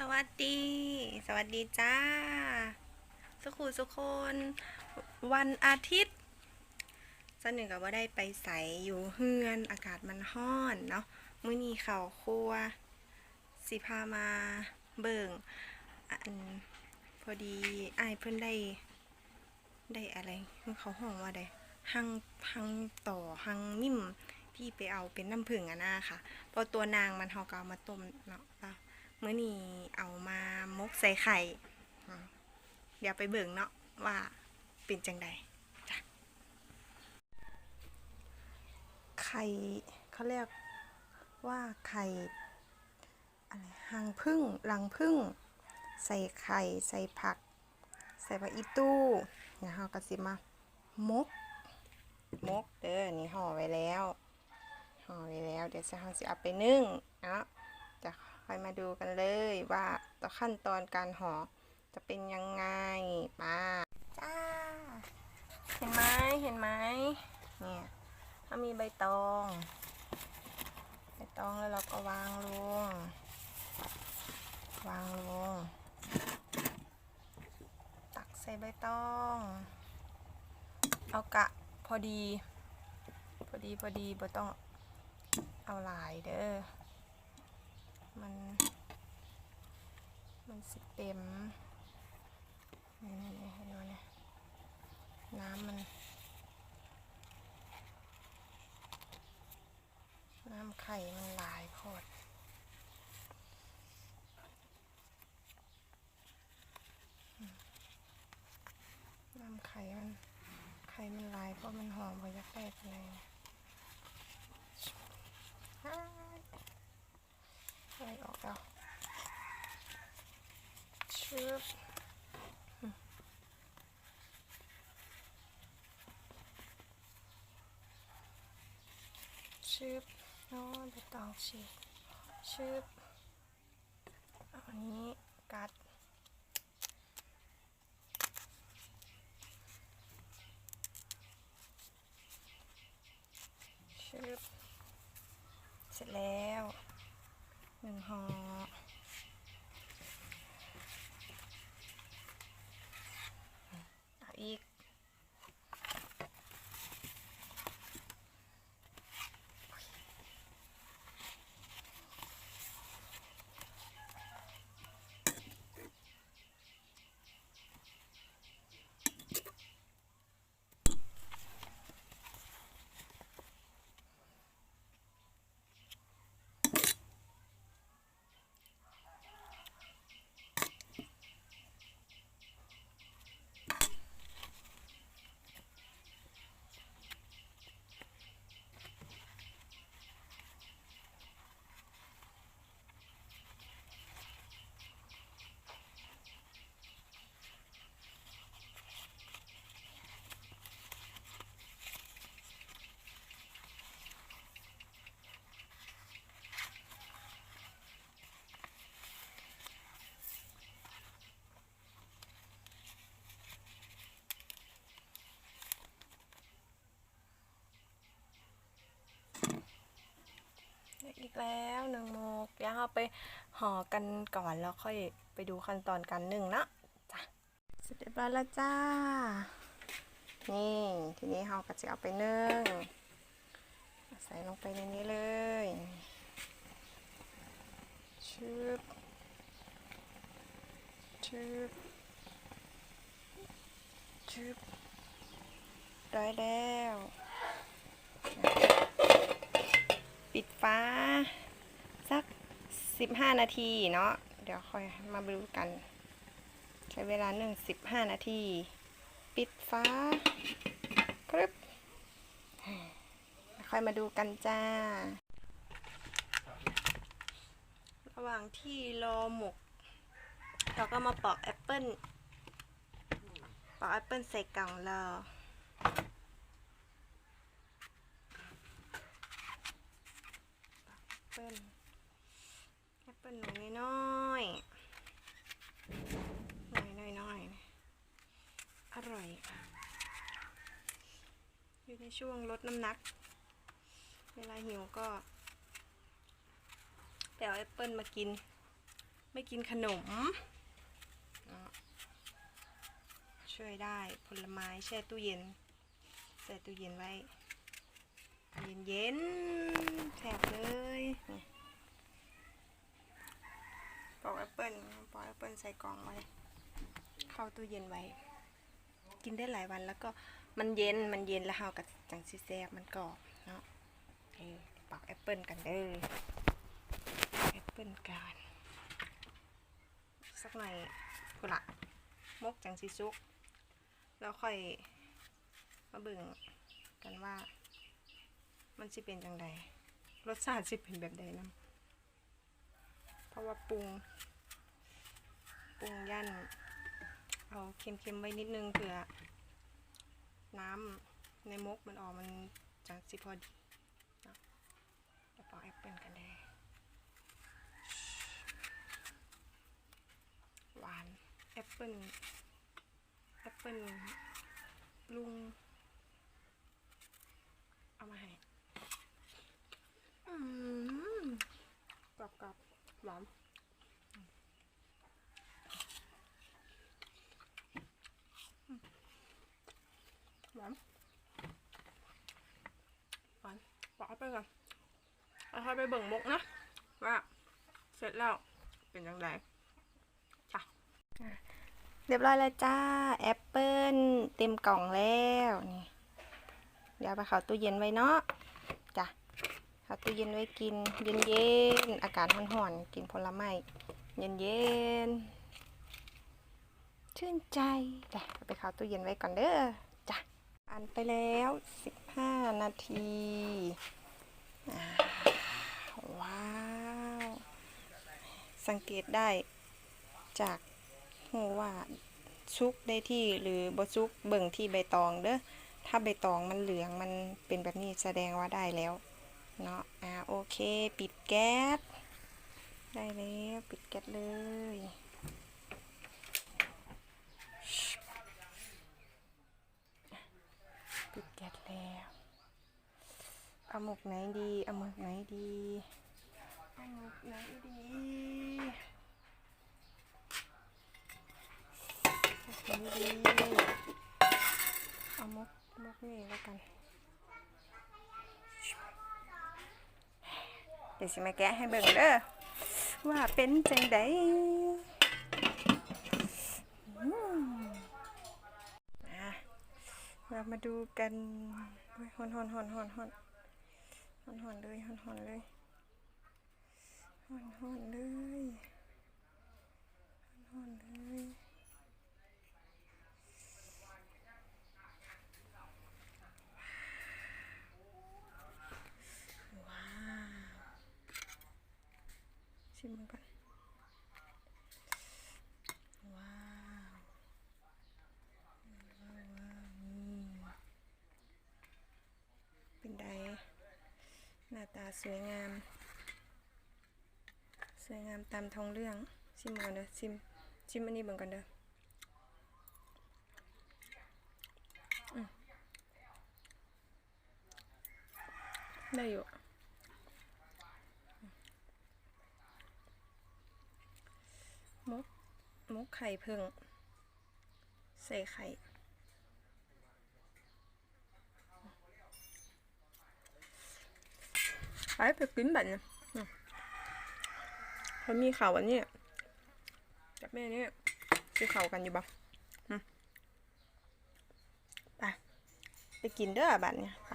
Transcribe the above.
สวัสดี สวัสดีจ้า สุขุสุคน วันอาทิตย์สนหนึ่งก็ว่าได้ไปใสอยู่เฮือน อากาศมันห้อนเนาะมื้อนี้เข่าครัว สิพามาเบิ่งอันพอดีไอ้เพิ่นได้ ได้อะไรเขาห้องว่าได้หังหังต่อหังมิ่มที่ไปเอาเป็นน้ำผึ้งอะนะค่ะ พอตัวนางมันเขาก็เอามาต้มเนาะ มื่อนี้เอามามกใส่ไข่ เดี๋ยวไปเบิ่งเนาะว่าเป็นจังใดไข่เขาเรียกว่าไข่อะไรหังพึ่งรังพึ่ง ใส่ไข่ใส่ผัก ใส่ผักอีตู้เนี่ยเราก็สิมามกมกเด้อนี่ห่อไว้แล้วห่อไว้แล้ว เดี๋ยวจะเราสิเอาไปนึ่งเนาะ ค่อยมาดูกันเลยว่าต่อขั้นตอนการห่อจะเป็นยังไงมาจ้า เห็นไหมเห็นไหมเนี่ยถ้ามีใบตองใบตองแล้วเราก็วางลง วางลง ตักใส่ใบตอง เอากะพอดี พอดีพอดีบ่ต้องเอาหลายเด้อ มัน มันสิเต็มนี่นี่นี่เห็นไหมเนี่ยน้ำมัน น้ำไข่มันหลายโคตรน้ำไข่มัน ไข่มันลายเพราะมันหอมไปยักแรกเลย อะไรออกแล้วชึบชึบโน้ตไปตองฉีกชึบอันนี้กัด ชึบเสร็จแล้วหนึ่งห่อเอาอีก ได้ อีกแล้วหนึ่งโมกเดี๋ยวเราไปห่อกันก่อนแล้วค่อยไปดูขั้นตอนการนึ่งนะจ้ะเสร็จเรียบร้อยแล้วจ้า นี่ทีนี้เราก็จะเอาไปนึ่งใส่ลงไปในนี้เลยชึบชึบชึบได้แล้ว ปิดฟ้า สัก 15 นาทีเนาะเดี๋ยวค่อยมาดูกัน ใช้เวลาหนึ่ง15นาที ปิดฟ้าครึบค่อยมาดูกันจ้า ระหว่างที่รอหมก เราก็มาปอกแอปเปิ้ลปอกแอปเปิ้ลใส่กล่องเรอ แอป เปิ้ลแอปเปิ้ลหนูน้อยๆน้อยน้อยน้อยอร่อยค่ะ อยู่ในช่วงลดน้ำหนัก เวลาหิวก็ไปเอาแอปเปิ้ลมากิน ไม่กินขนม ช่วยได้ผลไม้แช่ตู้เย็น ใส่ตู้เย็นไว้ เย็นเย็นๆแสบเลยนี่ปอกแอปเปิ้ลปอกแอปเปิ้ล ใส่กล่องไว้ เข้าตู้เย็นไว้ กินได้หลายวันแล้วก็มันเย็นมันเย็นแล้วเฮากับจังซีแซบมันกรอบเนาะเออปอกแอปเปิลกันเด้อแอปเปิลกันสักหน่อยกุละมกจังซีซุก แล้วค่อยมาเบิ่งกันว่า มันสิเป็นจังใดรสชาติสิเป็นแบบใดนํเพราะว่าปรุง ปรุงย่านเอาเค็มๆไว้นิดนึงเผื่อ น้ำในมกมันออกมันจังสิพอดีนะแล้วปอกแอปเปิลกันได้หวานแอปเปิลแอปเปิลลุง เอามาให้อืมกรอบกรอบๆหวานอืมหวานหวานบอ ไปก่อนเอาให้ไปเบิ่งมกนะว่าเสร็จแล้วเป็นยังไงจ้ะเรียบร้อยแล้วจ้า แอปเปิลเต็มกล่องแล้วนี่เดี๋ยวไปเข้าตู้เย็นไว้เนาะจ้ะเข้าตู้เย็นไว้กิน เย็นเย็นอากาศร้อนๆกินผลไม้เย็นเย็นชื่นใจจ้ะเอาไปเข้าตู้เย็นไว้ก่อนเด้อจ้ะอันไปแล้ว 15 นาที ว้าว สังเกตได้จากหูว่าซุกได้ที่หรือบซุกเบิ่งที่ใบตองเด้อถ้าใบตองมันเหลืองมันเป็นแบบนี้แสดงว่าได้แล้วเนาะอ่าโอเค ปิดแก๊สได้แล้วปิดแก๊สเลยปิดแก๊สแล้ว เอาหมกไหนดีเอาหมกไหนดีเอาหมกไหนดีหมกไหนดีเอามกมกนี่แล้วกันเดี๋ยวสิมาแกะให้เบิ่งเด้อว่าเป็นจังไดอืมอะเรามาดูกันโอ้ยฮอนฮอนฮอนฮอนฮอน หอนๆเลยหอนๆเลยหอนๆเลยฮอนฮอนเลย ว้าวชิมมันก่อนว้าวว้าวว้าวนี่เป็นไดหน้าตา สวยงาม สวยงามตามท้องเรื่อง ชิมก่อนเด้อชิมชิมอันนี้เบิ่งก่อนเด้อได้อยู่มุกมุกไข่เพิ่งใส่ไข่ ไปไปกินแบบนี้อืมเขามีข่าววันนี้กับแม่เนี่ซื้อข่าวกันอยู่บ่อืมไปไปกินเด้อบัดเนี่ยไป